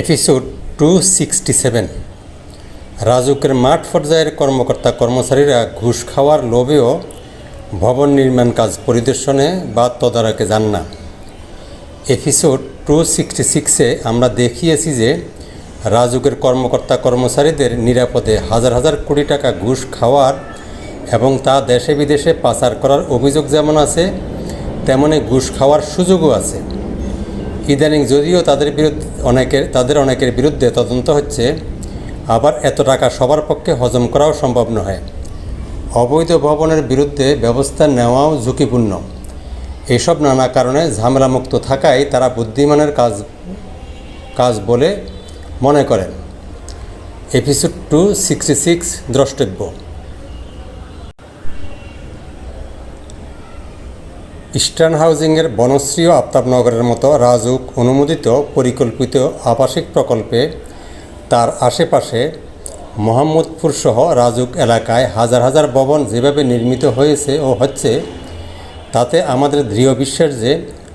Episode two sixty seven রাজুকের মাঠ পর্যায়ের কর্মকর্তা কর্মচারীরা ঘুষ খাওয়ার লোভেও ভবন নির্মাণ কাজ পরিদর্শনে বা তদারকে যান না। এপিসোড টু সিক্সটি সিক্সে আমরা দেখিয়েছি যে রাজুকের কর্মকর্তা কর্মচারীদের নিরাপদে হাজার হাজার কোটি টাকা ঘুষ খাওয়ার এবং তা দেশে বিদেশে পাচার করার অভিযোগ যেমন আছে, তেমনি ঘুষ খাওয়ার সুযোগও আছে। ইদানিং যদিও তাদের বিরুদ্ধে অনেকের তাদের অনেকের বিরুদ্ধে তদন্ত হচ্ছে, আবার এত টাকা সবার পক্ষে হজম করাও সম্ভব নয় অবৈধ ভবনের বিরুদ্ধে ব্যবস্থা নেওয়াও ঝুঁকিপূর্ণ। এসব নানা কারণে ঝামেলামুক্ত থাকায় তারা বুদ্ধিমানের কাজ কাজ বলে মনে করেন। এপিসোড টু সিক্সটি সিক্স দ্রষ্টব্য। ইস্টার্ন হাউজিংয়ের বনশ্রী ও আফতাবনগরের মতো রাজুক অনুমোদিত পরিকল্পিত আবাসিক প্রকল্পে তার আশেপাশে মোহাম্মদপুর সহ রাজুক এলাকায় হাজার হাজার ভবন যেভাবে নির্মিত হয়েছে ও হচ্ছে, তাতে আমাদের দৃঢ় বিশ্বাস যে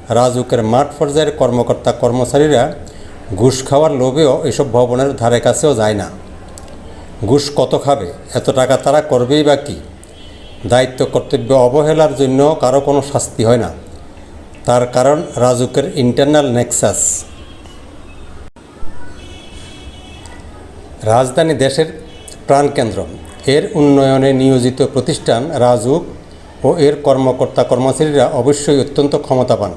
রাজুকের মাঠ পর্যায়ের কর্মকর্তা কর্মচারীরা ঘুষ খাওয়ার লোভেও এসব ভবনের ধারে কাছেও যায় না। ঘুষ কত খাবে? এত টাকা তারা করবেই বা কী? দায়িত্ব কর্তব্য অবহেলার জন্য কারও কোনো শাস্তি হয় না। তার কারণ রাজুকের ইন্টারনাল নেক্সাস রাজধানী দেশের প্রাণকেন্দ্র। এর উন্নয়নে নিয়োজিত প্রতিষ্ঠান রাজুক ও এর কর্মকর্তা কর্মচারীরা অবশ্যই অত্যন্ত ক্ষমতাবান।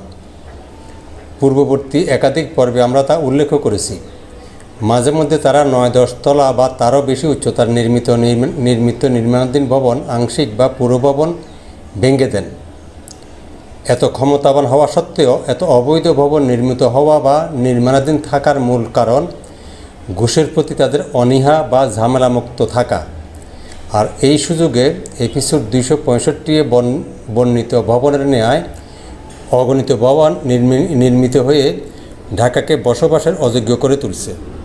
পূর্ববর্তী একাধিক পর্বে আমরা তা উল্লেখ করেছি। মাঝে মধ্যে তারা নয় দশ তলা বা তারও বেশি উচ্চতার নির্মিত নির্মিত নির্মাণাধীন ভবন, আংশিক বা পুরো ভবন ভেঙে দেন। এত ক্ষমতাবান হওয়া সত্ত্বেও এত অবৈধ ভবন নির্মিত হওয়া বা নির্মাণাধীন থাকার মূল কারণ ঘুষের প্রতি তাদের অনীহা বা ঝামেলামুক্ত থাকা। আর এই সুযোগে এপিসোড দুইশো পঁয়ষট্টি বন, বর্ণিত ভবনের ন্যায় অগণিত ভবন নির্মি- নির্মিত হয়ে ঢাকাকে বসবাসের অযোগ্য করে তুলছে।